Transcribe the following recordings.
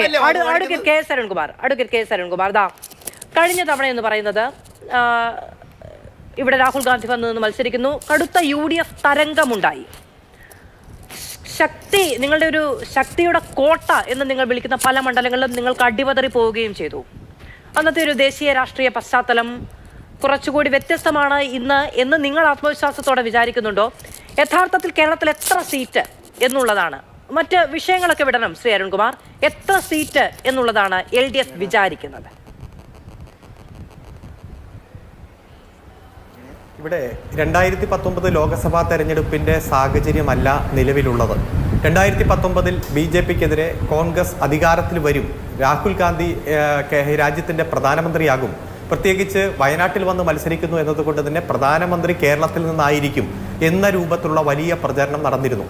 Okay advocate K S Arunkumar advocate K S Arunkumar. ദാ കഴിഞ്ഞ തവണ എന്ന് പറയുന്നത് ഇവിടെ രാഹുൽ ഗാന്ധി വന്നു നിന്ന് മത്സരിക്കുന്നു. കടുത്ത യു ഡി എഫ് തരംഗമുണ്ടായി. ശക്തി നിങ്ങളുടെ ഒരു ശക്തിയുടെ കോട്ട എന്ന് നിങ്ങൾ വിളിക്കുന്ന പല മണ്ഡലങ്ങളിലും നിങ്ങൾക്ക് അടിപതറി പോവുകയും ചെയ്തു. അന്നത്തെ ഒരു ദേശീയ രാഷ്ട്രീയ പശ്ചാത്തലം കുറച്ചുകൂടി വ്യത്യസ്തമാണ് ഇന്ന് എന്ന് നിങ്ങൾ ആത്മവിശ്വാസത്തോടെ വിചാരിക്കുന്നുണ്ടോ? യഥാർത്ഥത്തിൽ കേരളത്തിൽ എത്ര സീറ്റ് എന്നുള്ളതാണ്. മറ്റ് വിഷയങ്ങളൊക്കെ വിടണം ശ്രീ അരുൺകുമാർ. എത്ര സീറ്റ് എന്നുള്ളതാണ് എൽ ഡി എഫ് വിചാരിക്കുന്നത്. ഇവിടെ രണ്ടായിരത്തി പത്തൊമ്പത് ലോക്സഭാ തെരഞ്ഞെടുപ്പിന്റെ സാഹചര്യമല്ല നിലവിലുള്ളത്. രണ്ടായിരത്തി പത്തൊമ്പതിൽ ബി ജെ പിക്കെതിരെ കോൺഗ്രസ് അധികാരത്തിൽ വരും. രാഹുൽ ഗാന്ധി രാജ്യത്തിന്റെ പ്രധാനമന്ത്രിയാകും. പ്രത്യേകിച്ച് വയനാട്ടിൽ വന്ന് മത്സരിക്കുന്നു എന്നതുകൊണ്ട് തന്നെ പ്രധാനമന്ത്രി കേരളത്തിൽ നിന്നായിരിക്കും എന്ന രൂപത്തിലുള്ള വലിയ പ്രചരണം നടന്നിരുന്നു.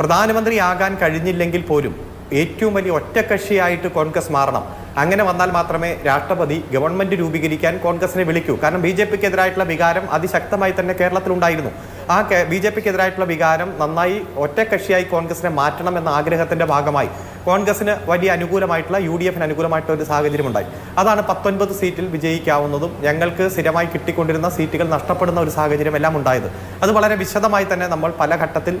പ്രധാനമന്ത്രിയാകാൻ കഴിഞ്ഞില്ലെങ്കിൽ പോലും ഏറ്റവും വലിയ ഒറ്റക്കക്ഷിയായിട്ട് കോൺഗ്രസ് മാറണം. അങ്ങനെ വന്നാൽ മാത്രമേ രാഷ്ട്രപതി ഗവൺമെന്റ് രൂപീകരിക്കാൻ കോൺഗ്രസിനെ വിളിക്കൂ. കാരണം ബി ജെ പിക്ക് എതിരായിട്ടുള്ള വികാരം അതിശക്തമായി തന്നെ കേരളത്തിലുണ്ടായിരുന്നു. ആ ബി ജെ പിക്ക് എതിരായിട്ടുള്ള വികാരം നന്നായി ഒറ്റക്കക്ഷിയായി കോൺഗ്രസിനെ മാറ്റണം എന്ന ആഗ്രഹത്തിന്റെ ഭാഗമായി. കോൺഗ്രസിന് വലിയ അനുകൂലമായിട്ടുള്ള യു ഡി എഫിന് അനുകൂലമായിട്ടുള്ള ഒരു സാഹചര്യം ഉണ്ടായി അതാണ് പത്തൊൻപത് സീറ്റിൽ വിജയിക്കാവുന്നതും ഞങ്ങൾക്ക് സ്ഥിരമായി കിട്ടിക്കൊണ്ടിരുന്ന സീറ്റുകൾ നഷ്ടപ്പെടുന്ന ഒരു സാഹചര്യം എല്ലാം ഉണ്ടായത്. അത് വളരെ വിശദമായി തന്നെ നമ്മൾ പല ഘട്ടത്തിൽ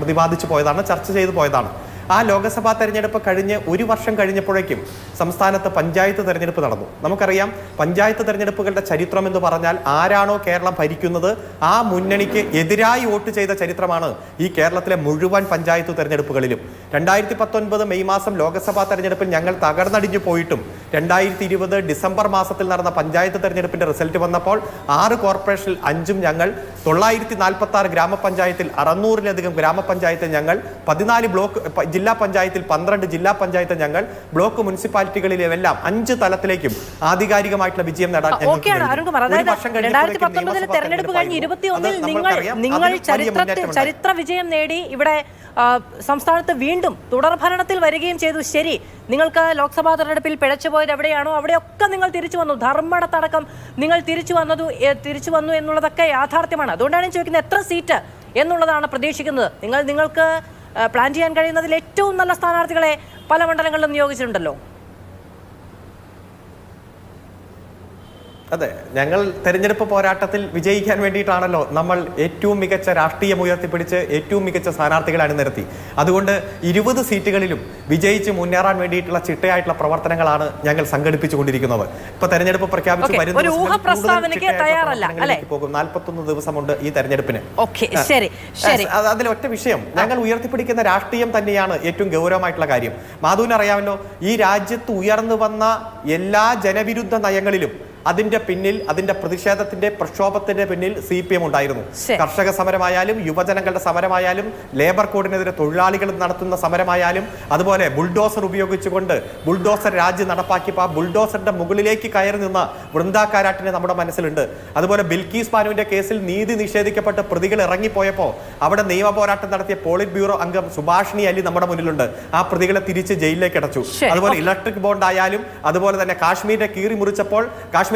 പ്രതിപാദിച്ചു പോയതാണ് ചർച്ച ചെയ്തു പോയതാണ്. ആ ലോക്സഭാ തെരഞ്ഞെടുപ്പ് കഴിഞ്ഞ് ഒരു വർഷം കഴിഞ്ഞപ്പോഴേക്കും സംസ്ഥാനത്ത് പഞ്ചായത്ത് തെരഞ്ഞെടുപ്പ് നടന്നു. നമുക്കറിയാം പഞ്ചായത്ത് തെരഞ്ഞെടുപ്പുകളുടെ ചരിത്രം എന്ന് പറഞ്ഞാൽ ആരാണോ കേരളം ഭരിക്കുന്നത് ആ മുന്നണിക്ക് എതിരായി വോട്ട് ചെയ്ത ചരിത്രമാണ് ഈ കേരളത്തിലെ മുഴുവൻ പഞ്ചായത്ത് തെരഞ്ഞെടുപ്പുകളിലും. രണ്ടായിരത്തി പത്തൊൻപത് മെയ് മാസം ലോക്സഭാ തെരഞ്ഞെടുപ്പിൽ ഞങ്ങൾ തകർന്നടിഞ്ഞു പോയിട്ടും രണ്ടായിരത്തി ഇരുപത് ഡിസംബർ മാസത്തിൽ നടന്ന പഞ്ചായത്ത് തെരഞ്ഞെടുപ്പിന്റെ റിസൾട്ട് വന്നപ്പോൾ ആറ് കോർപ്പറേഷനിൽ അഞ്ചും ഞങ്ങൾ തൊള്ളായിരത്തി നാൽപ്പത്തി ആറ് ഗ്രാമപഞ്ചായത്തിൽ അറുന്നൂറിലധികം ഗ്രാമപഞ്ചായത്തിൽ ഞങ്ങൾ പതിനാല് ബ്ലോക്ക് ജില്ലാ പഞ്ചായത്തിൽ പന്ത്രണ്ട് ജില്ലാ പഞ്ചായത്ത് ഞങ്ങൾ ബ്ലോക്ക് മുനിസിപ്പാലിറ്റികളിലെല്ലാം അഞ്ച് തലത്തിലേക്കും ആധികാരികമായിട്ടുള്ള വിജയം നേടാൻ തെരഞ്ഞെടുപ്പ് കഴിഞ്ഞ് നിങ്ങൾ നിങ്ങൾ ചരിത്രത്തിൽ ചരിത്ര വിജയം നേടി ഇവിടെ സംസ്ഥാനത്ത് വീണ്ടും തുടർഭരണത്തിൽ വരികയും ചെയ്തു. ശരി നിങ്ങൾക്ക് ലോക്സഭാ തെരഞ്ഞെടുപ്പിൽ പിഴച്ചുപോയത് എവിടെയാണോ അവിടെയൊക്കെ നിങ്ങൾ തിരിച്ചു വന്നു. ധർമ്മടത്തടക്കം നിങ്ങൾ തിരിച്ചു വന്നതു തിരിച്ചു വന്നു എന്നുള്ളതൊക്കെ യാഥാർത്ഥ്യമാണ്. അതുകൊണ്ടാണ് ഞാൻ ചോദിക്കുന്നത് എത്ര സീറ്റ് എന്നുള്ളതാണ് പ്രതീക്ഷിക്കുന്നത്. നിങ്ങൾ നിങ്ങൾക്ക് പ്ലാൻ ചെയ്യാൻ കഴിയുന്നതിൽ ഏറ്റവും നല്ല സ്ഥാനാർത്ഥികളെ പല മണ്ഡലങ്ങളിലും നിയോഗിച്ചിട്ടുണ്ടല്ലോ. അതെ ഞങ്ങൾ തെരഞ്ഞെടുപ്പ് പോരാട്ടത്തിൽ വിജയിക്കാൻ വേണ്ടിയിട്ടാണല്ലോ നമ്മൾ ഏറ്റവും മികച്ച രാഷ്ട്രീയം ഉയർത്തിപ്പിടിച്ച് ഏറ്റവും മികച്ച സ്ഥാനാർത്ഥികളെ അണിനിരത്തി. അതുകൊണ്ട് ഇരുപത് സീറ്റുകളിലും വിജയിച്ച് മുന്നേറാൻ വേണ്ടിയിട്ടുള്ള ചിട്ടയായിട്ടുള്ള പ്രവർത്തനങ്ങളാണ് ഞങ്ങൾ സംഘടിപ്പിച്ചുകൊണ്ടിരിക്കുന്നത്. ഇപ്പൊ തെരഞ്ഞെടുപ്പ് പ്രഖ്യാപിച്ച് വരുന്ന പോകും. നാൽപ്പത്തൊന്ന് ദിവസമുണ്ട് ഈ തെരഞ്ഞെടുപ്പിന്. അതിലൊറ്റ ശരി ശരി. അതിൽ ഒറ്റ വിഷയം. ഞങ്ങൾ ഉയർത്തിപ്പിടിക്കുന്ന രാഷ്ട്രീയം തന്നെയാണ് ഏറ്റവും ഗൗരവമായിട്ടുള്ള കാര്യം. മാധുവിന് അറിയാമല്ലോ ഈ രാജ്യത്ത് ഉയർന്നു വന്ന എല്ലാ ജനവിരുദ്ധ നയങ്ങളിലും അതിന്റെ പിന്നിൽ അതിന്റെ പ്രതിഷേധത്തിന്റെ പ്രക്ഷോഭത്തിന്റെ പിന്നിൽ സി പി എം ഉണ്ടായിരുന്നു. കർഷക സമരമായാലും യുവജനങ്ങളുടെ സമരമായാലും ലേബർ കോഡിനെതിരെ തൊഴിലാളികൾ നടത്തുന്ന സമരമായാലും അതുപോലെ ബുൾഡോസർ ഉപയോഗിച്ചുകൊണ്ട് ബുൾഡോസർ രാജ്യം നടപ്പാക്കിയപ്പോൾ ആ ബുൾഡോസറിന്റെ മുകളിലേക്ക് കയറി നിന്ന വൃന്ദാക്കാരാട്ടിനെ നമ്മുടെ മനസ്സിലുണ്ട്. അതുപോലെ ബിൽക്കീസ് പാനുവിന്റെ കേസിൽ നീതി നിഷേധിക്കപ്പെട്ട് പ്രതികൾ ഇറങ്ങിപ്പോയപ്പോൾ അവിടെ നിയമ പോരാട്ടം നടത്തിയ പോളിറ്റ് ബ്യൂറോ അംഗം സുഭാഷിണി അലി നമ്മുടെ മുന്നിലുണ്ട്. ആ പ്രതികളെ തിരിച്ച് ജയിലിലേക്ക് അടച്ചു. അതുപോലെ ഇലക്ട്രിക് ബോണ്ട് ആയാലും അതുപോലെ തന്നെ കാശ്മീരിനെ കീറി മുറിച്ചപ്പോൾ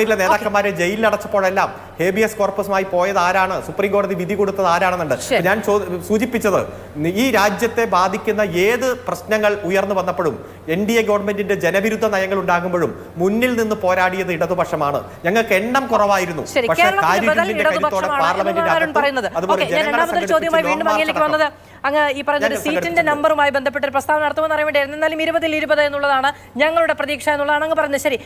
കാശ്മീരിലെ നേതാക്കന്മാരെ ജയിലിൽ അടച്ചപ്പോഴെല്ലാം ഹേബിയസ് കോർപ്പസുമായി പോയത് ആരാണ്? സുപ്രീം കോടതി വിധി കൊടുത്തത് ആരാണെന്നുണ്ട്? ഞാൻ സൂചിപ്പിച്ചത് ഈ രാജ്യത്തെ ബാധിക്കുന്ന ഏത് പ്രശ്നങ്ങൾ ഉയർന്നു വന്നപ്പോഴും എൻ ഡി എ ഗവൺമെന്റിന്റെ ജനവിരുദ്ധ നയങ്ങൾ ഉണ്ടാകുമ്പോഴും മുന്നിൽ നിന്ന് പോരാടിയത് ഇടതുപക്ഷമാണ്. ഞങ്ങൾക്ക് എണ്ണം കുറവായിരുന്നു. പക്ഷേ കാര്യത്തിന്റെ കരുത്തോടെ പാർലമെന്റിന്റെ അതുപോലെ ജനങ്ങളെ വീണ്ടും അങ്ങ് ഈ പറഞ്ഞ സീറ്റിന്റെ നമ്പറുമായി ബന്ധപ്പെട്ട പ്രസ്താവന നടത്തുമെന്ന് അറിയാൻ വേണ്ടിയായിരുന്നു എന്നാലും ഇരുപതിൽ ഇരുപത് എന്നുള്ളതാണ് ഞങ്ങളുടെ പ്രതീക്ഷ എന്നുള്ളതാണ് അങ്ങ് പറഞ്ഞത്. ശ്രീ